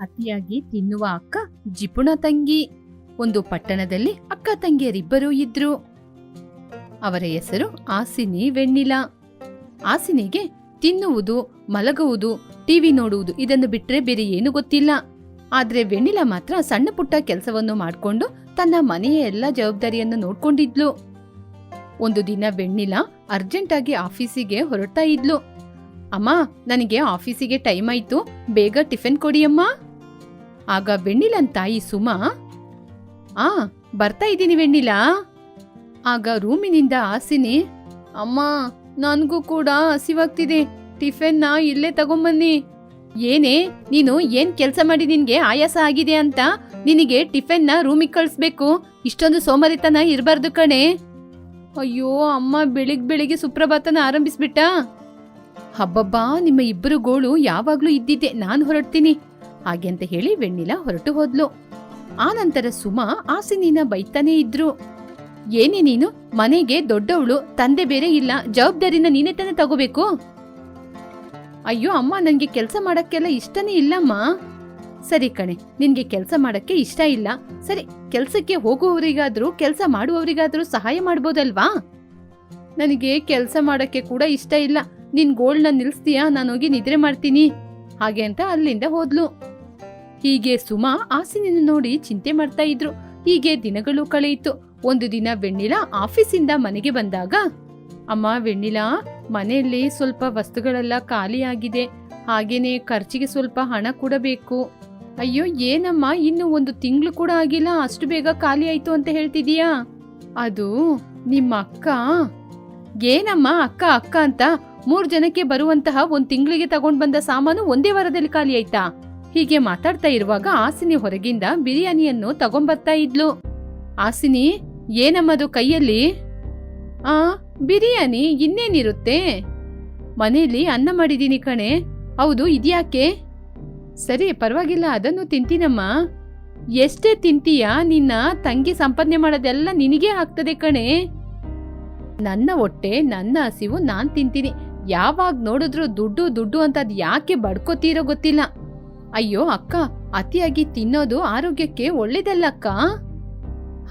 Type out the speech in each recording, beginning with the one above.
ಅತಿಯಾಗಿ ತಿನ್ನುವ ಅಕ್ಕ ಜಿಪುಣ ತಂಗಿ. ಒಂದು ಪಟ್ಟಣದಲ್ಲಿ ಅಕ್ಕ ತಂಗಿಯರಿಬ್ಬರೂ ಇದ್ರು. ಅವರ ಹೆಸರು ಆಸಿನಿ ವೆಣ್ಣಿಲ. ಆಸಿನಿಗೆ ತಿನ್ನುವುದು, ಮಲಗುವುದು, ಟಿವಿ ನೋಡುವುದು ಇದನ್ನು ಬಿಟ್ಟರೆ ಬೇರೆ ಏನು ಗೊತ್ತಿಲ್ಲ. ಆದ್ರೆ ವೆಣ್ಣಿಲ ಮಾತ್ರ ಸಣ್ಣ ಪುಟ್ಟ ಕೆಲಸವನ್ನು ಮಾಡಿಕೊಂಡು ತನ್ನ ಮನೆಯ ಎಲ್ಲ ಜವಾಬ್ದಾರಿಯನ್ನು ನೋಡ್ಕೊಂಡಿದ್ಲು. ಒಂದು ದಿನ ವೆಣ್ಣಿಲ ಅರ್ಜೆಂಟ್ ಆಗಿ ಆಫೀಸಿಗೆ ಹೊರಡ್ತಾ ಇದ್ಲು. ಅಮ್ಮ, ನನಗೆ ಆಫೀಸಿಗೆ ಟೈಮ್ ಆಯ್ತು. ಬೇಗ ಟಿಫಿನ್ ಕೊಡಿಯಮ್ಮ ಆಗ ವೆಣ್ಣಿಲನ್ ತಾಯಿ ಸುಮಾ, ಆ, ಬರ್ತಾ ಇದ್ದೀನಿ ವೆಣ್ಣಿಲ? ಆಗ ರೂಮಿನಿಂದ ಆಸಿನಿ, ಅಮ್ಮ, ನನಗೂ ಕೂಡ ಹಸಿವಾಗ್ತಿದೆ. ಟಿಫಿನ್ನ ಇಲ್ಲೇ ತಗೊಂಬನ್ನಿ. ಏನೇ, ನೀನು ಏನ್ ಕೆಲಸ ಮಾಡಿ ನಿನ್ಗೆ ಆಯಾಸ ಆಗಿದೆ ಅಂತ ನಿನಗೆ ಟಿಫಿನ್ನ ರೂಮಿಗೆ ಕಳಿಸ್ಬೇಕು. ಇಷ್ಟೊಂದು ಸೋಮಾರಿತನ ಇರಬಾರ್ದು ಕಣೆ. ಅಯ್ಯೋ, ಅಮ್ಮ, ಬೆಳಿಗ್ ಬೆಳಿಗ್ಗೆ ಸುಪ್ರಭಾತನ ಆರಂಭಿಸ್ಬಿಟ್ಟ? ಹಬ್ಬಬ್ಬಾ, ನಿಮ್ಮ ಇಬ್ಬರು ಗೋಳು ಯಾವಾಗ್ಲೂ ಇದ್ದಿದ್ದೆ. ನಾನು ಹೊರಡ್ತೀನಿ. ಹಾಗೆ ಅಂತ ಹೇಳಿ ವೆಣ್ಣಿಲ ಹೊರಟು ಹೋದ್ಲು. ಆ ನಂತರ ಸುಮಾ ಆಸಿನಿನ ಬೈತಾನೇ ಇದ್ರು. ಏನೇ ನೀನು, ಮನೆಗೆ ದೊಡ್ಡವಳು, ತಂದೆ ಬೇರೆ ಇಲ್ಲ, ಜವಾಬ್ದಾರಿನ ನೀನೇ ತಾನೇ ತಗೋಬೇಕು? ಅಯ್ಯೋ, ಅಮ್ಮ ನನಗೆ ಕೆಲಸ ಮಾಡಕ್ಕೆಲ್ಲ ಇಷ್ಟನೇ ಇಲ್ಲಮ್ಮ. ಸರಿ ಕಣೆ, ನಿನ್ಗೆ ಕೆಲಸ ಮಾಡಕ್ಕೆ ಇಷ್ಟ ಇಲ್ಲ. ಸರಿ, ಕೆಲ್ಸಕ್ಕೆ ಹೋಗುವವರಿಗಾದ್ರೂ, ಕೆಲಸ ಮಾಡುವವರಿಗಾದ್ರೂ ಸಹಾಯ ಮಾಡ್ಬೋದಲ್ವಾ? ನನಗೆ ಕೆಲಸ ಮಾಡಕ್ಕೆ ಕೂಡ ಇಷ್ಟ ಇಲ್ಲ. ನಿನ್ ಗೋಲ್ನ ನಿಲ್ಸ್ತೀಯಾ? ನಾನು ಹೋಗಿ ನಿದ್ರೆ ಮಾಡ್ತೀನಿ. ಹಾಗೆ ಅಂತ ಅಲ್ಲಿಂದ ಹೋದ್ಲು. ಹೀಗೆ ಸುಮಾ ಆಸಿನಿನ ನೋಡಿ ಚಿಂತೆ ಮಾಡ್ತಾ ಇದ್ರು. ಹೀಗೆ ದಿನಗಳು ಕಳೆಯಿತು. ಒಂದು ದಿನ ವೆಣ್ಣಿಲ ಆಫೀಸಿಂದ ಮನೆಗೆ ಬಂದಾಗ, ಅಮ್ಮ, ವೆಣ್ಣಿಲ, ಮನೆಯಲ್ಲಿ ಸ್ವಲ್ಪ ವಸ್ತುಗಳೆಲ್ಲ ಖಾಲಿಯಾಗಿದೆ ಹಾಗೇನೆ ಖರ್ಚಿಗೆ ಸ್ವಲ್ಪ ಹಣ ಕೂಡ ಬೇಕು. ಅಯ್ಯೋ, ಏನಮ್ಮ? ಇನ್ನು ಒಂದು ತಿಂಗಳು ಕೂಡ ಆಗಿಲ್ಲ. ಅಷ್ಟು ಬೇಗ ಖಾಲಿ ಆಯ್ತು ಅಂತ ಹೇಳ್ತಿದೀಯಾ ಅದು ನಿಮ್ಮ ಅಕ್ಕ. ಏನಮ್ಮ? ಅಕ್ಕ ಅಕ್ಕ ಅಂತ? ಮೂರು ಜನಕ್ಕೆ ಬರುವಂತಹ ಒಂದು ತಿಂಗಳಿಗೆ ತಗೊಂಡ್ ಬಂದ ಸಾಮಾನು ಒಂದೇ ವಾರದಲ್ಲಿ ಖಾಲಿ ಆಯ್ತಾ? ಹೀಗೆ ಮಾತಾಡ್ತಾ ಇರುವಾಗ ಆಸಿನಿ ಹೊರಗಿಂದ ಬಿರಿಯಾನಿಯನ್ನು ತಗೊಂಬರ್ತಾ ಇದ್ಲು. ಆಸಿನಿ, ಏನಮ್ಮದು ಕೈಯಲ್ಲಿ? ಆ, ಬಿರಿಯಾನಿ ಇನ್ನೇನಿರುತ್ತೆ? ಮನೆಯಲ್ಲಿ ಅನ್ನ ಮಾಡಿದ್ದೀನಿ ಕಣೆ. ಹೌದು, ಇದ್ಯಾಕೆ? ಸರಿ, ಪರವಾಗಿಲ್ಲ, ಅದನ್ನು ತಿಂತೀನಮ್ಮ. ಎಷ್ಟೇ ತಿಂತೀಯ? ನಿನ್ನ ತಂಗಿ ಸಂಪಾದನೆ ಮಾಡೋದೆಲ್ಲ ನಿನಗೇ ಆಗ್ತದೆ ಕಣೆ. ನನ್ನ ಹೊಟ್ಟೆ, ನನ್ನ ಹಸಿವು ನಾನು ತಿಂತೀನಿ. ಯಾವಾಗ ನೋಡಿದ್ರು ದುಡ್ಡು ದುಡ್ಡು ಅಂತ ಅದು ಯಾಕೆ ಬಡ್ಕೋತೀರೋ ಗೊತ್ತಿಲ್ಲ. ಅಯ್ಯೋ, ಅಕ್ಕ, ಅತಿಯಾಗಿ ತಿನ್ನೋದು ಆರೋಗ್ಯಕ್ಕೆ ಒಳ್ಳೇದಲ್ಲಕ್ಕ?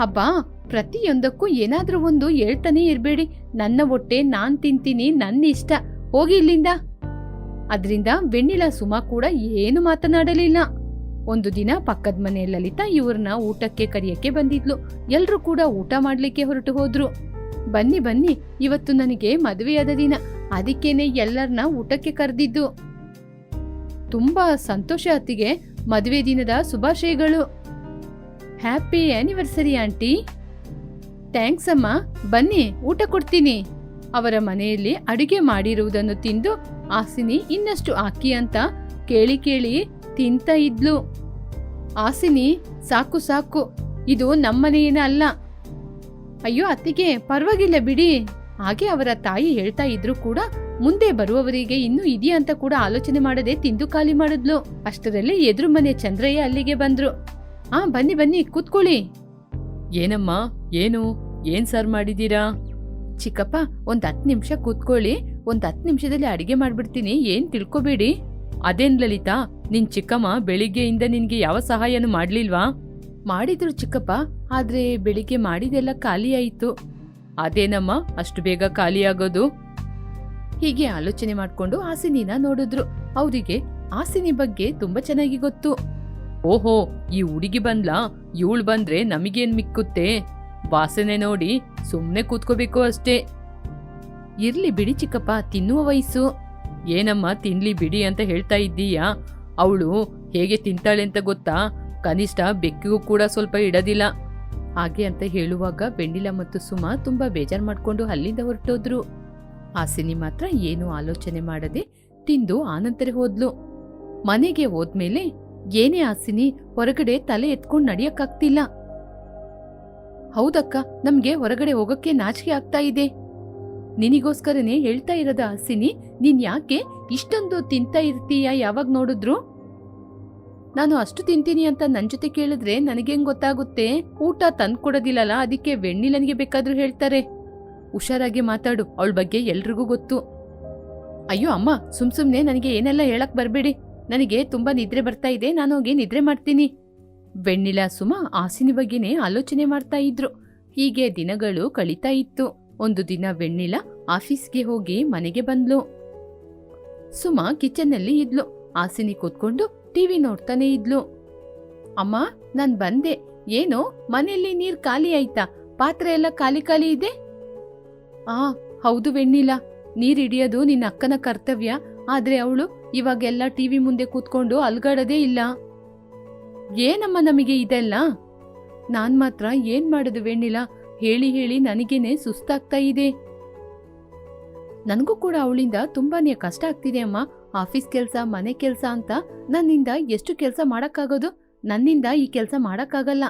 ಹಬ್ಬ, ಪ್ರತಿಯೊಂದಕ್ಕೂ ಏನಾದ್ರೂ ಒಂದು ಹೇಳ್ತಾನೆ ಇರಬೇಡಿ. ನನ್ನ ಹೊಟ್ಟೆ ನಾನ್ ತಿಂತೀನಿ ನನ್ನ ಇಷ್ಟ. ಹೋಗಿ ಇಲ್ಲಿಂದ. ಅದ್ರಿಂದ ವೆಣ್ಣಿಲ ಸುಮಾ ಕೂಡ ಏನು ಮಾತನಾಡಲಿಲ್ಲ. ಒಂದು ದಿನ ಪಕ್ಕದ ಮನೆ ಲಲಿತಾ ಇವ್ರನ್ನ ಊಟಕ್ಕೆ ಕರಿಯಕ್ಕೆ ಬಂದಿದ್ಲು. ಎಲ್ಲರೂ ಕೂಡ ಊಟ ಮಾಡ್ಲಿಕ್ಕೆ ಹೊರಟು ಹೋದ್ರು. ಬನ್ನಿ ಬನ್ನಿ, ಇವತ್ತು ನನಗೆ ಮದುವೆಯಾದ ದಿನ. ಅದಕ್ಕೇನೆ ಎಲ್ಲರನ್ನ ಊಟಕ್ಕೆ ಕರೆದಿದ್ದು. ತುಂಬಾ ಸಂತೋಷ ಅತ್ತಿಗೆ ಮದುವೆ ದಿನದ ಶುಭಾಶಯಗಳು. ಹ್ಯಾಪಿ ಆನಿವರ್ಸರಿ ಆಂಟಿ ಥ್ಯಾಂಕ್ಸ್ ಅಮ್ಮ. ಬನ್ನಿ, ಊಟ ಕೊಡ್ತೀನಿ. ಅವರ ಮನೆಯಲ್ಲಿ ಅಡುಗೆ ಮಾಡಿರುವುದನ್ನು ತಿಂದು ಆಸಿನಿ ಇನ್ನಷ್ಟು ಹಾಕಿ ಅಂತ ಕೇಳಿ ಕೇಳಿ ತಿಂತ ಇದ್ಲು. ಆಸಿನಿ, ಸಾಕು ಸಾಕು. ಇದು ನಮ್ಮನೆಯೇನ ಅಲ್ಲ. ಅಯ್ಯೋ, ಅತ್ತಿಗೆ ಪರವಾಗಿಲ್ಲ ಬಿಡಿ. ಹಾಗೆ ಅವರ ತಾಯಿ ಹೇಳ್ತಾ ಇದ್ರು ಕೂಡ ಮುಂದೆ ಬರುವವರಿಗೆ ಇನ್ನೂ ಇದೆಯಾ ಅಂತ ಕೂಡ ಆಲೋಚನೆ ಮಾಡದೆ ತಿಂದು ಖಾಲಿ ಮಾಡಿದ್ಲು. ಅಷ್ಟರಲ್ಲಿ ಎದುರು ಮನೆ ಚಂದ್ರಯ್ಯ ಅಲ್ಲಿಗೆ ಬಂದ್ರು. ಆ ಬನ್ನಿ ಬನ್ನಿ ಕೂತ್ಕೊಳ್ಳಿ. ಏನಮ್ಮ ಏನು? ಏನ್ ಸರ್ ಮಾಡಿದೀರಾ ಚಿಕ್ಕಪ್ಪ ಒಂದ್ ಹತ್ತು ನಿಮಿಷ ಕೂತ್ಕೊಳ್ಳಿ. ಒಂದ್ ಹತ್ತು ನಿಮಿಷದಲ್ಲಿ ಅಡಿಗೆ ಮಾಡ್ಬಿಡ್ತೀನಿ. ಏನ್ ತಿಳ್ಕೊಬೇಡಿ. ಅದೇನ್ ಲಲಿತಾ ನಿನ್ ಚಿಕ್ಕಮ್ಮ ಬೆಳಿಗ್ಗೆಯಿಂದ ನಿನ್ಗೆ ಯಾವ ಸಹಾಯನೂ ಮಾಡ್ಲಿಲ್ವಾ? ಮಾಡಿದ್ರು ಚಿಕ್ಕಪ್ಪ ಆದ್ರೆ ಬೆಳಿಗ್ಗೆ ಮಾಡಿದೆಲ್ಲ ಖಾಲಿ ಆಯಿತು. ಅದೇನಮ್ಮ ಅಷ್ಟು ಬೇಗ ಖಾಲಿ ಆಗೋದು? ಹೀಗೆ ಆಲೋಚನೆ ಮಾಡ್ಕೊಂಡು ಆಸಿನಿನ ನೋಡಿದ್ರು. ಅವರಿಗೆ ಆಸಿನಿ ಬಗ್ಗೆ ತುಂಬಾ ಚೆನ್ನಾಗಿ ಗೊತ್ತು. ಓಹೋ, ಈ ಹುಡುಗಿ ಬಂದ್ಲಾ? ಇವಳು ಬಂದ್ರೆ ನಮಗೇನ್ ಮಿಕ್ಕುತ್ತೆ? ವಾಸನೆ ನೋಡಿ ಸುಮ್ನೆ ಕೂತ್ಕೋಬೇಕು ಅಷ್ಟೇ. ಇರ್ಲಿ ಬಿಡಿ ಚಿಕ್ಕಪ್ಪ, ತಿನ್ನುವ ವಯಸ್ಸು. ಏನಮ್ಮ, ತಿನ್ಲಿ ಬಿಡಿ ಅಂತ ಹೇಳ್ತಾ ಇದ್ದೀಯಾ? ಅವಳು ಹೇಗೆ ತಿಂತಾಳೆ ಅಂತ ಗೊತ್ತಾ? ಕನಿಷ್ಠ ಬೆಕ್ಕಿಗೂ ಕೂಡ ಸ್ವಲ್ಪ ಇಡದಿಲ್ಲ. ಹಾಗೆ ಅಂತ ಹೇಳುವಾಗ ಬೆಂಡಿಲ ಮತ್ತು ಸುಮಾ ತುಂಬಾ ಬೇಜಾರ್ ಮಾಡ್ಕೊಂಡು ಅಲ್ಲಿಂದ ಹೊರಟೋದ್ರು. ಆಸಿನಿ ಮಾತ್ರ ಏನೂ ಆಲೋಚನೆ ಮಾಡದೆ ತಿಂದು ಆನಂತರ ಹೋದ್ಲು. ಮನೆಗೆ ಹೋದ್ಮೇಲೆ ಏನೇ ಹಾಸಿನಿ ಹೊರಗಡೆ ತಲೆ ಎತ್ಕೊಂಡು ನಡಿಯಕ್ಕಾಗ್ತಿಲ್ಲ. ಹೌದಕ್ಕ, ನಮ್ಗೆ ಹೊರಗಡೆ ಹೋಗಕ್ಕೆ ನಾಚಿಕೆ ಆಗ್ತಾ ಇದೆ. ನಿನಿಗೋಸ್ಕರನೇ ಹೇಳ್ತಾ ಇರೋದ ಆಸಿನಿ ನೀನ್ ಯಾಕೆ ಇಷ್ಟೊಂದು ತಿಂತಾ ಇರ್ತೀಯ ಯಾವಾಗ ನೋಡಿದ್ರು? ನಾನು ಅಷ್ಟು ತಿಂತೀನಿ ಅಂತ ನನ್ ಜೊತೆ ಕೇಳಿದ್ರೆ ನನಗೇನ್ ಗೊತ್ತಾಗುತ್ತೆ? ಊಟ ತಂದ್ ಕೊಡೋದಿಲ್ಲಲ್ಲ ಅದಕ್ಕೆ ವೆಣ್ಣಿಲನಿಗೆ ಬೇಕಾದ್ರೂ ಹೇಳ್ತಾರೆ. ಹುಷಾರಾಗಿ ಮಾತಾಡು. ಅವಳ ಬಗ್ಗೆ ಎಲ್ರಿಗೂ ಗೊತ್ತು. ಅಯ್ಯೋ ಅಮ್ಮ, ಸುಮ್ ಸುಮ್ನೆ ನನಗೆ ಏನೆಲ್ಲ ಹೇಳಕ್ ಬರಬೇಡಿ. ನನಗೆ ತುಂಬಾ ನಿದ್ರೆ ಬರ್ತಾ ಇದೆ, ನಾನು ಹೋಗಿ ನಿದ್ರೆ ಮಾಡ್ತೀನಿ. ಬೆಣ್ಣಿಲ ಸುಮ ಆಸಿನಿ ಬಗ್ಗೆನೇ ಆಲೋಚನೆ ಮಾಡ್ತಾ ಇದ್ರು. ಹೀಗೆ ದಿನಗಳು ಕಳೀತಾ ಇತ್ತು. ಒಂದು ದಿನ ಬೆಣ್ಣಿಲ ಆಫೀಸ್ಗೆ ಹೋಗಿ ಮನೆಗೆ ಬಂದ್ಲು. ಸುಮ ಕಿಚನ್ನಲ್ಲಿ ಇದ್ಲು. ಆಸಿನಿ ಕೂತ್ಕೊಂಡು ಟಿವಿ ನೋಡ್ತಾನೆ ಇದ್ಲು. ಅಮ್ಮ, ನಾನ್ ಬಂದೆ. ಏನು, ಮನೆಯಲ್ಲಿ ನೀರ್ ಖಾಲಿ ಆಯ್ತಾ? ಪಾತ್ರೆ ಎಲ್ಲ ಖಾಲಿ ಖಾಲಿ ಇದೆ? ಆ, ಹೌದು ವೆಣ್ಣಿಲ, ನೀರ್ ಹಿಡಿಯೋದು ನಿನ್ನ ಅಕ್ಕನ ಕರ್ತವ್ಯ, ಆದ್ರೆ ಅವಳು ಇವಾಗೆಲ್ಲ ಟಿವಿ ಮುಂದೆ ಕೂತ್ಕೊಂಡು ಅಲ್ಗಾಡೋದೇ ಇಲ್ಲ. ಏನಮ್ಮ ನಮಗೆ ಇದೆಲ್ಲ? ನಾನ್ ಮಾತ್ರ ಏನ್ ಮಾಡೋದು ವೆಣ್ಣಿಲ? ಹೇಳಿ ಹೇಳಿ ನನಗೇನೆ ಸುಸ್ತಾಗ್ತಾ ಇದೆ. ನನಗೂ ಕೂಡ ಅವಳಿಂದ ತುಂಬಾನೇ ಕಷ್ಟ ಆಗ್ತಿದೆ ಅಮ್ಮ. ಆಫೀಸ್ ಕೆಲಸ, ಮನೆ ಕೆಲಸ ಅಂತ ನನ್ನಿಂದ ಎಷ್ಟು ಕೆಲಸ ಮಾಡೋಕ್ಕಾಗೋದು? ನನ್ನಿಂದ ಈ ಕೆಲಸ ಮಾಡೋಕ್ಕಾಗಲ್ಲ.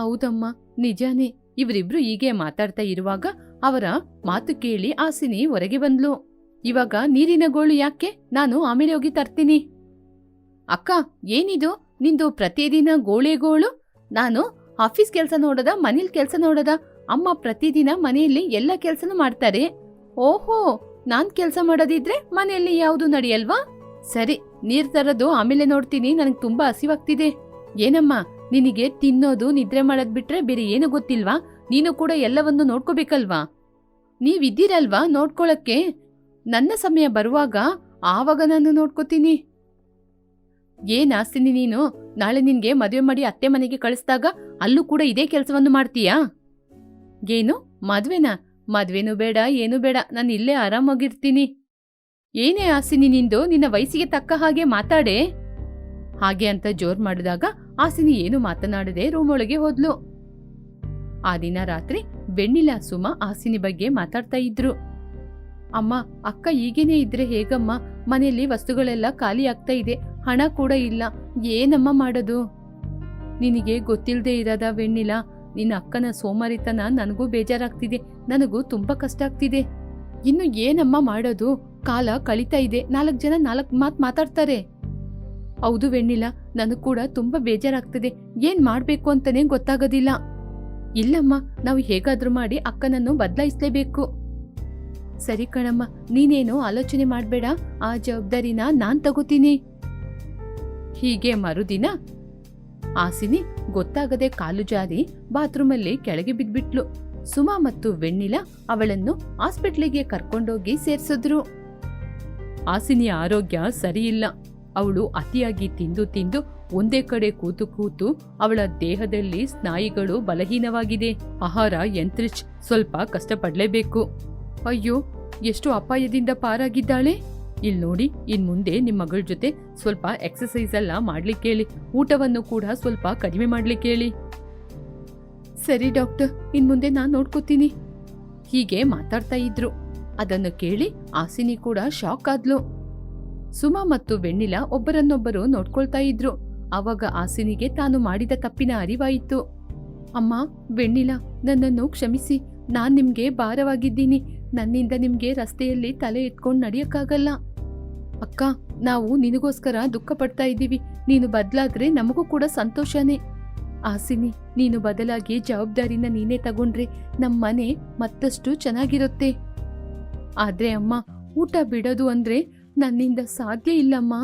ಹೌದಮ್ಮ, ನಿಜಾನೇ. ಇವರಿಬ್ರು ಹೀಗೆ ಮಾತಾಡ್ತಾ ಇರುವಾಗ ಅವರ ಮಾತು ಕೇಳಿ ಆಸಿನಿ ಹೊರಗೆ ಬಂದ್ಲು. ಇವಾಗ ನೀರಿನ ಗೋಳು ಯಾಕೆ? ನಾನು ಆಮೇಲೆ ಹೋಗಿ ತರ್ತೀನಿ. ಅಕ್ಕ, ಏನಿದು? ನಿಂದು ಪ್ರತಿದಿನ ಗೋಳೆ ಗೋಳು? ನಾನು ಆಫೀಸ್ ಕೆಲಸ ನೋಡದ, ಮನೇಲ್ ಕೆಲಸ ನೋಡದ? ಅಮ್ಮ ಪ್ರತಿದಿನ ಮನೆಯಲ್ಲಿ ಎಲ್ಲ ಕೆಲಸನೂ ಮಾಡ್ತಾರೆ. ಓಹೋ, ನಾನ್ ಕೆಲಸ ಮಾಡೋದಿದ್ರೆ ಮನೆಯಲ್ಲಿ ಯಾವುದು ನಡೆಯಲ್ವಾ? ಸರಿ, ನೀರ್ ತರದು ಆಮೇಲೆ ನೋಡ್ತೀನಿ. ನನಗೆ ತುಂಬಾ ಹಸಿವಾಗ್ತಿದೆ. ಏನಮ್ಮ ನಿನಗೆ ತಿನ್ನೋದು, ನಿದ್ರೆ ಮಾಡೋದ್ ಬಿಟ್ರೆ ಬೇರೆ ಏನು ಗೊತ್ತಿಲ್ವಾ? ನೀನು ಕೂಡ ಎಲ್ಲವನ್ನು ನೋಡ್ಕೋಬೇಕಲ್ವಾ? ನೀವಿದ್ದೀರಲ್ವಾ ನೋಡ್ಕೊಳಕ್ಕೆ? ನನ್ನ ಸಮಯ ಬರುವಾಗ ಆವಾಗ ನಾನು ನೋಡ್ಕೋತೀನಿ. ಏನ್ ಆಸ್ತಿನಿ ನೀನು? ನಾಳೆ ನಿನ್ಗೆ ಮದುವೆ ಮಾಡಿ ಅತ್ತೆ ಮನೆಗೆ ಕಳಿಸ್ದಾಗ ಅಲ್ಲೂ ಕೂಡ ಇದೇ ಕೆಲಸವನ್ನು ಮಾಡ್ತೀಯಾ? ಏನು? ಮದ್ವೆನಾ? ಮದ್ವೆನೂ ಬೇಡ, ಏನೂ ಬೇಡ, ನಾನು ಇಲ್ಲೇ ಆರಾಮಾಗಿರ್ತೀನಿ. ಏನೇ ಆಸಿನಿ ನಿಂದು, ನಿನ್ನ ವಯಸ್ಸಿಗೆ ತಕ್ಕ ಹಾಗೆ ಮಾತಾಡೆ. ಹಾಗೆ ಅಂತ ಜೋರ್ ಮಾಡಿದಾಗ ಆಸಿನಿ ಏನು ಮಾತನಾಡದೆ ರೂಮ್ ಒಳಗೆ ಹೋದ್ಲು. ಆ ದಿನ ರಾತ್ರಿ ಬೆಣ್ಣಿಲ ಸುಮ ಆಸಿನಿ ಬಗ್ಗೆ ಮಾತಾಡ್ತಾ ಇದ್ರು. ಅಮ್ಮ, ಅಕ್ಕ ಈಗೇನೆ ಇದ್ರೆ ಹೇಗಮ್ಮ? ಮನೆಯಲ್ಲಿ ವಸ್ತುಗಳೆಲ್ಲ ಖಾಲಿ ಆಗ್ತಾ ಇದೆ, ಹಣ ಕೂಡ ಇಲ್ಲ, ಏನಮ್ಮ ಮಾಡೋದು? ನಿನಗೆ ಗೊತ್ತಿಲ್ಲದೆ ಇರದ ಬೆಣ್ಣಿಲ ನಿನ್ನ ಅಕ್ಕನ ಸೋಮಾರಿತನ ನನಗೂ ಬೇಜಾರಾಗ್ತಿದೆ, ನನಗೂ ತುಂಬಾ ಕಷ್ಟ ಆಗ್ತಿದೆ. ಇನ್ನು ಏನಮ್ಮ ಮಾಡೋದು? ಕಾಲ ಕಳೀತಾ ಇದೆ, ನಾಲ್ಕು ಜನ ನಾಲ್ಕು ಮಾತು ಮಾತಾಡ್ತಾರೆ. ಹೌದು ವೆಣ್ಣಿಲ, ನನಗ್ ಕೂಡ ತುಂಬಾ ಬೇಜಾರಾಗ್ತದೆ. ಏನ್ ಮಾಡ್ಬೇಕು ಅಂತಾನೆ ಗೊತ್ತಾಗೋದಿಲ್ಲ. ಇಲ್ಲಮ್ಮ, ನಾವು ಹೇಗಾದ್ರೂ ಮಾಡಿ ಅಕ್ಕನನ್ನು ಬದಲಾಯಿಸ್ಲೇಬೇಕು. ಸರಿ ಕಣಮ್ಮ, ನೀನೇನು ಆಲೋಚನೆ ಮಾಡಬೇಡ. ಆ ಜವಾಬ್ದಾರಿನ ನಾನ್ ತಗೋತೀನಿ. ಹೀಗೆ ಮರುದಿನ ಆಸಿನಿ ಗೊತ್ತಾಗದೆ ಕಾಲು ಜಾರಿ ಬಾತ್ರೂಮಲ್ಲಿ ಕೆಳಗೆ ಬಿದ್ಬಿಟ್ಲು. ಸುಮಾ ಮತ್ತು ವೆಣ್ಣಿಲ ಅವಳನ್ನು ಹಾಸ್ಪಿಟ್ಲಿಗೆ ಕರ್ಕೊಂಡೋಗಿ ಸೇರಿಸಿದ್ರು. ಆಸಿನಿಯ ಆರೋಗ್ಯ ಸರಿಯಿಲ್ಲ. ಅವಳು ಅತಿಯಾಗಿ ತಿಂದು ತಿಂದು ಒಂದೇ ಕಡೆ ಕೂತು ಕೂತು ಅವಳ ದೇಹದಲ್ಲಿ ಸ್ನಾಯಿಗಳು ಬಲಹೀನವಾಗಿದೆ. ಆಹಾರ, ಯಂತ್ರಿಚ್ ಸ್ವಲ್ಪ ಕಷ್ಟಪಡಲೇಬೇಕು. ಅಯ್ಯೋ, ಎಷ್ಟು ಅಪಾಯದಿಂದ ಪಾರಾಗಿದ್ದಾಳೆ? ಇಲ್ಲಿ ನೋಡಿ, ಇನ್ ಮುಂದೆ ನಿಮ್ಮ ಮಗಳ ಜೊತೆ ಸ್ವಲ್ಪ ಎಕ್ಸಸೈಸ್ ಎಲ್ಲ ಮಾಡ್ಲಿಕ್ಕೆ ಹೇಳಿ ಊಟವನ್ನು ಕೂಡ ಸ್ವಲ್ಪ ಕಡಿಮೆ ಮಾಡ್ಲಿಕ್ಕೆ ಹೇಳಿ ಸರಿ ಡಾಕ್ಟರ್, ಇನ್ ಮುಂದೆ ನಾನು ನೋಡ್ಕೋತೀನಿ. ಹೀಗೆ ಮಾತಾಡ್ತಾ ಇದ್ರು. ಅದನ್ನು ಕೇಳಿ ಆಸಿನಿ ಕೂಡ ಶಾಕ್ ಆದ್ಲು. ಸುಮಾ ಮತ್ತು ವೆಣ್ಣಿಲ ಒಬ್ಬರನ್ನೊಬ್ಬರು ನೋಡ್ಕೊಳ್ತಾ ಇದ್ರು. ಅವಾಗ ಆಸಿನಿಗೆ ತಾನು ಮಾಡಿದ ತಪ್ಪಿನ ಅರಿವಾಯಿತು. ಅಮ್ಮ, ವೆಣ್ಣಿಲ, ನನ್ನನ್ನು ಕ್ಷಮಿಸಿ. ನಾನ್ ನಿಮ್ಗೆ ಭಾರವಾಗಿದ್ದೀನಿ. ನನ್ನಿಂದ ನಿಮ್ಗೆ ರಸ್ತೆಯಲ್ಲಿ ತಲೆ ಎತ್ಕೊಂಡು ನಡೆಯಕ್ಕಾಗಲ್ಲ. ಅಕ್ಕ, ನಾವು ನಿನಗೋಸ್ಕರ ದುಃಖ ಪಡ್ತಾ ಇದ್ದೀವಿ. ನೀನು ಬದಲಾದ್ರೆ ನಮಗೂ ಕೂಡ ಸಂತೋಷನೇ. ಆಸಿನಿ, ನೀನು ಬದಲಾಗಿ ಜವಾಬ್ದಾರಿನ ನೀನೇ ತಗೊಂಡ್ರೆ ನಮ್ಮ ಮನೆ ಮತ್ತಷ್ಟು ಚೆನ್ನಾಗಿರುತ್ತೆ. ಆದ್ರೆ ಅಮ್ಮ, ಊಟ ಬಿಡೋದು ಅಂದ್ರೆ ನನ್ನಿಂದ ಸಾಧ್ಯ ಇಲ್ಲಮ್ಮ.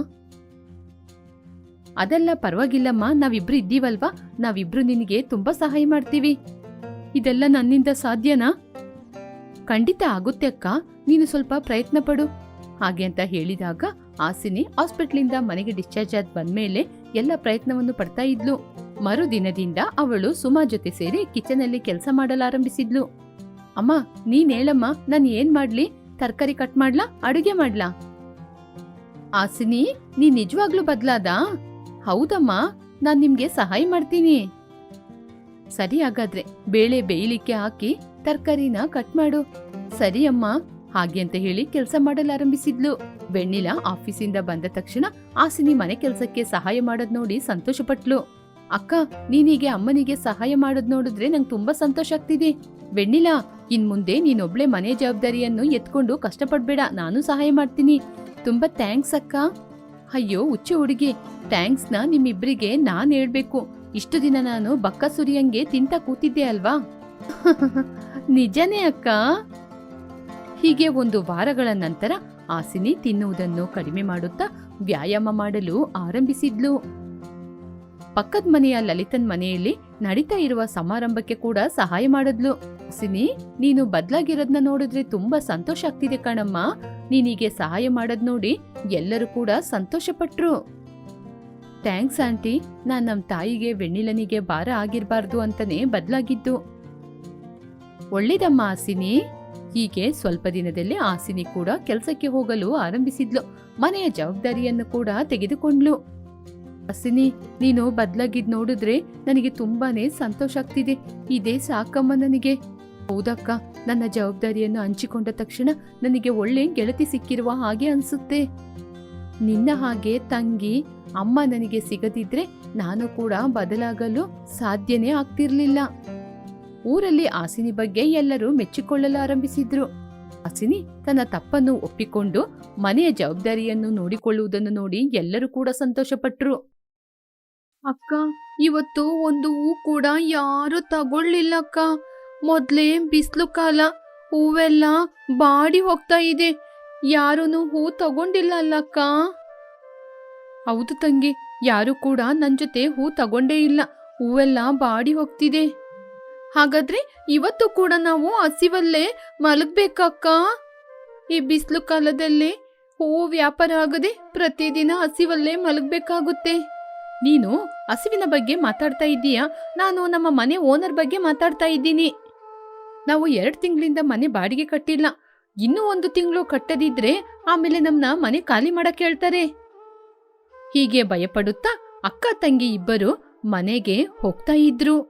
ಅದೆಲ್ಲ ಪರವಾಗಿಲ್ಲಮ್ಮ, ನಾವಿಬ್ರು ಇದ್ದೀವಲ್ವಾ? ನಾವಿಬ್ರು ನಿನಗೆ ತುಂಬಾ ಸಹಾಯ ಮಾಡ್ತೀವಿ. ಇದೆಲ್ಲ ನನ್ನಿಂದ ಸಾಧ್ಯನಾ? ಖಂಡಿತ ಆಗುತ್ತೆ ಅಕ್ಕ. ನೀನು ಸ್ವಲ್ಪ ಪ್ರಯತ್ನ ಪಡು. ಹಾಗೆ ಅಂತ ಹೇಳಿದಾಗ ಆಸಿನಿ ಹಾಸ್ಪಿಟ್ಲಿಂದ ಮನೆಗೆ ಡಿಸ್ಚಾರ್ಜ್ ಆದ್ ಬಂದ್ಮೇಲೆ ಎಲ್ಲ ಪ್ರಯತ್ನವನ್ನು ಪಡ್ತಾ ಇದ್ಲು. ಮರುದಿನದಿಂದ ಅವಳು ಸುಮಾ ಜೊತೆ ಸೇರಿ ಕಿಚನ್ ಅಲ್ಲಿ ಕೆಲಸ ಮಾಡಲಾರಂಭಿಸಿದ್ಲು ಅಮ್ಮ, ನೀನ್ ಹೇಳಮ್ಮ, ನಾನು ಏನ್ ಮಾಡ್ಲಿ? ತರಕಾರಿ ಕಟ್ ಮಾಡ್ಲಾ? ಅಡುಗೆ ಮಾಡ್ಲಾ? ಆಸಿನಿ ನೀ ನಿಜವಾಗ್ಲೂ ಬದ್ಲಾದ? ಹೌದಮ್ಮ, ನಾನ್ ನಿಮ್ಗೆ ಸಹಾಯ ಮಾಡ್ತೀನಿ. ಸರಿ ಹಾಗಾದ್ರೆ, ಬೇಳೆ ಬೇಯಲಿಕ್ಕೆ ಹಾಕಿ ತರಕಾರಿನ ಕಟ್ ಮಾಡು. ಸರಿ ಅಮ್ಮ, ಹಾಗೆ ಅಂತ ಹೇಳಿ ಕೆಲಸ ಮಾಡಲಾರಂಭಿಸಿದ್ಲು ಬೆಣ್ಣಿಲ ಆಫೀಸಿಂದ ಬಂದ ತಕ್ಷಣ ಆಸಿನಿ ಮನೆ ಕೆಲಸಕ್ಕೆ ಸಹಾಯ ಮಾಡೋದ್ ನೋಡಿ ಸಂತೋಷಪಟ್ಲು. ಅಕ್ಕ ನೀನೀಗೆ ಅಮ್ಮನಿಗೆ ಸಹಾಯ ಮಾಡೋದ್ ನೋಡಿದ್ರೆ ನಂಗೆ ತುಂಬಾ ಸಂತೋಷ ಆಗ್ತಿದೆ. ಬೆಣ್ಣಿಲ ಇನ್ ಮುಂದೆ ನೀನೊಬ್ಳೆ ಮನೆ ಜವಾಬ್ದಾರಿಯನ್ನು ಎತ್ಕೊಂಡು ಕಷ್ಟಪಡ್ಬೇಡ, ನಾನು ಸಹಾಯ ಮಾಡ್ತೀನಿ. ತುಂಬಾ ಥ್ಯಾಂಕ್ಸ್ ಅಕ್ಕ. ಅಯ್ಯೋ, ಹುಚ್ಚು ಹುಡುಗಿ, ಥ್ಯಾಂಕ್ಸ್ನ ನಿಮ್ಮಿಬ್ರಿಗೆ ನಾನ್ ಹೇಳ್ಬೇಕು. ಇಷ್ಟು ದಿನ ನಾನು ಬಕ್ಕ ಸುರಿಯಂಗೆ ತಿಂತ ಕೂತಿದ್ದೆ ಅಲ್ವಾ? ನಿಜನೇ ಅಕ್ಕ. ಹೀಗೆ ಒಂದು ವಾರಗಳ ನಂತರ ಆಸಿನಿ ತಿನ್ನುವುದನ್ನು ಕಡಿಮೆ ಮಾಡುತ್ತಾ ವ್ಯಾಯಾಮ ಮಾಡಲು ಆರಂಭಿಸಿದ್ಲು. ಪಕ್ಕದ ಮನೆಯ ಲಲಿತನ್ ಮನೆಯಲ್ಲಿ ನಡೀತಾ ಇರುವ ಸಮಾರಂಭಕ್ಕೆ ಕೂಡ ಸಹಾಯ ಮಾಡಿದ್ಲು. ಸಿನಿ, ನೀನು ಬದ್ಲಾಗಿರೋದ್ನ ನೋಡಿದ್ರೆ ತುಂಬಾ ಸಂತೋಷ ಆಗ್ತಿದೆ ಕಣಮ್ಮ. ನೀನಿಗೆ ಸಹಾಯ ಮಾಡೋದ್ ನೋಡಿ ಎಲ್ಲರೂ ಕೂಡ ಸಂತೋಷ ಪಟ್ರು ಥ್ಯಾಂಕ್ಸ್ ಆಂಟಿ, ನಾನ್ ನಮ್ ತಾಯಿಗೆ, ವೆಣ್ಣಿಲನಿಗೆ ಭಾರ ಆಗಿರ್ಬಾರ್ದು ಅಂತಾನೆ ಬದ್ಲಾಗಿದ್ದು. ಒಳ್ಳೇದಮ್ಮ ಆಸಿನಿ ಹೀಗೆ ಸ್ವಲ್ಪ ದಿನದಲ್ಲಿ ಆಸಿನಿ ಕೂಡ ಕೆಲಸಕ್ಕೆ ಹೋಗಲು ಆರಂಭಿಸಿದ್ಲು. ಮನೆಯ ಜವಾಬ್ದಾರಿಯನ್ನು ಕೂಡ ತೆಗೆದುಕೊಂಡ್ಲು. ಆಸಿನಿ ನೀನು ಬದ್ಲಾಗಿದ್ ನೋಡಿದ್ರೆ ನನಗೆ ತುಂಬಾನೇ ಸಂತೋಷ ಆಗ್ತಿದೆ. ಇದೇ ಸಾಕಮ್ಮ ನನಗೆ. ಹೌದಕ್ಕ, ನನ್ನ ಜವಾಬ್ದಾರಿಯನ್ನು ಹಂಚಿಕೊಂಡ ತಕ್ಷಣ ನನಗೆ ಒಳ್ಳೆ ಗೆಳತಿ ಸಿಕ್ಕಿರುವ ಹಾಗೆ ಅನ್ಸುತ್ತೆ. ನಿನ್ನ ಹಾಗೆ ತಂಗಿ, ಅಮ್ಮ ನನಗೆ ಸಿಗದಿದ್ರೆ ನಾನು ಕೂಡ ಬದಲಾಗಲು ಸಾಧ್ಯನೇ ಆಗ್ತಿರ್ಲಿಲ್ಲ. ಊರಲ್ಲಿ ಆಸಿನಿ ಬಗ್ಗೆ ಎಲ್ಲರೂ ಮೆಚ್ಚಿಕೊಳ್ಳಲು ಆರಂಭಿಸಿದ್ರು ಆಸಿನಿ ತನ್ನ ತಪ್ಪನ್ನು ಒಪ್ಪಿಕೊಂಡು ಮನೆಯ ಜವಾಬ್ದಾರಿಯನ್ನು ನೋಡಿಕೊಳ್ಳುವುದನ್ನು ನೋಡಿ ಎಲ್ಲರೂ ಕೂಡ ಸಂತೋಷಪಟ್ರು. ಅಕ್ಕ, ಇವತ್ತು ಒಂದು ಹೂ ಕೂಡ ಯಾರು ತಗೊಳ್ಳಿಲ್ಲಕ್ಕ. ಮೊದ್ಲೇ ಬಿಸಿಲು ಕಾಲ, ಹೂವೆಲ್ಲ ಬಾಡಿ ಹೋಗ್ತಾ ಇದೆ. ಯಾರೂ ಹೂ ತಗೊಂಡಿಲ್ಲ ಅಲ್ಲಕ್ಕ ಹೌದು ತಂಗಿ, ಯಾರು ಕೂಡ ನನ್ನ ಜೊತೆ ಹೂ ತಗೊಂಡೇ ಇಲ್ಲ. ಹೂವೆಲ್ಲ ಬಾಡಿ ಹೋಗ್ತಿದೆ. ಹಾಗಾದ್ರೆ ಇವತ್ತು ಕೂಡ ನಾವು ಹಸಿವಲ್ಲೇ ಮಲಗ್ಬೇಕಕ್ಕ? ಈ ಬಿಸಿಲು ಕಾಲದಲ್ಲಿ ಹೂ ವ್ಯಾಪಾರ ಆಗದೆ ಪ್ರತಿದಿನ ಹಸಿವಲ್ಲೇ ಮಲಗಬೇಕಾಗುತ್ತೆ. ನೀನು ಹಸಿವಿನ ಬಗ್ಗೆ ಮಾತಾಡ್ತಾ ಇದ್ದೀಯಾ? ನಾನು ನಮ್ಮ ಮನೆ ಓನರ್ ಬಗ್ಗೆ ಮಾತಾಡ್ತಾ ಇದ್ದೀನಿ. ನಾವು ಎರಡು ತಿಂಗಳಿಂದ ಮನೆ ಬಾಡಿಗೆ ಕಟ್ಟಿಲ್ಲ. ಇನ್ನೂ ಒಂದು ತಿಂಗಳು ಕಟ್ಟದಿದ್ರೆ ಆಮೇಲೆ ನಮ್ಮನ್ನ ಮನೆ ಖಾಲಿ ಮಾಡಕ್ಕೆ ಹೇಳ್ತಾರೆ. ಹೀಗೆ ಭಯಪಡುತ್ತಾ ಅಕ್ಕ ತಂಗಿ ಇಬ್ಬರು ಮನೆಗೆ ಹೋಗ್ತಾ ಇದ್ರು.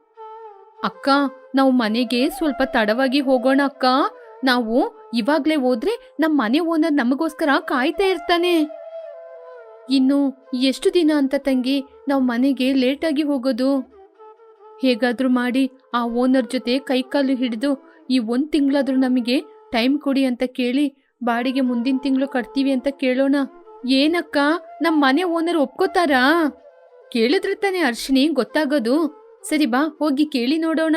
ಅಕ್ಕ, ನಾವು ಮನೆಗೆ ಸ್ವಲ್ಪ ತಡವಾಗಿ ಹೋಗೋಣ ಅಕ್ಕ. ನಾವು ಇವಾಗ್ಲೇ ಹೋದ್ರೆ ನಮ್ಮ ಮನೆ ಓನರ್ ನಮಗೋಸ್ಕರ ಕಾಯ್ತಾ ಇರ್ತಾನೆ. ಇನ್ನು ಎಷ್ಟು ದಿನ ಅಂತ ತಂಗಿ, ನಾವು ಮನೆಗೆ ಲೇಟಾಗಿ ಹೋಗೋದು? ಹೇಗಾದರೂ ಮಾಡಿ ಆ ಓನರ್ ಜೊತೆ ಕೈಕಾಲು ಹಿಡಿದು ಈ ಒಂದ್ ತಿಂಗಳಾದರೂ ನಮಗೆ ಟೈಮ್ ಕೊಡಿ ಅಂತ ಕೇಳಿ ಬಾಡಿಗೆ ಮುಂದಿನ ತಿಂಗಳು ಕಟ್ತೀವಿ ಅಂತ ಕೇಳೋಣ. ಏನಕ್ಕ ನಮ್ಮ ಮನೆ ಓನರ್ ಒಪ್ಕೋತಾರಾ? ಕೇಳಿದ್ರೆ ತಾನೇ ಅರ್ಶಿನಿ ಗೊತ್ತಾಗೋದು. ಸರಿ ಬಾ, ಹೋಗಿ ಕೇಳಿ ನೋಡೋಣ.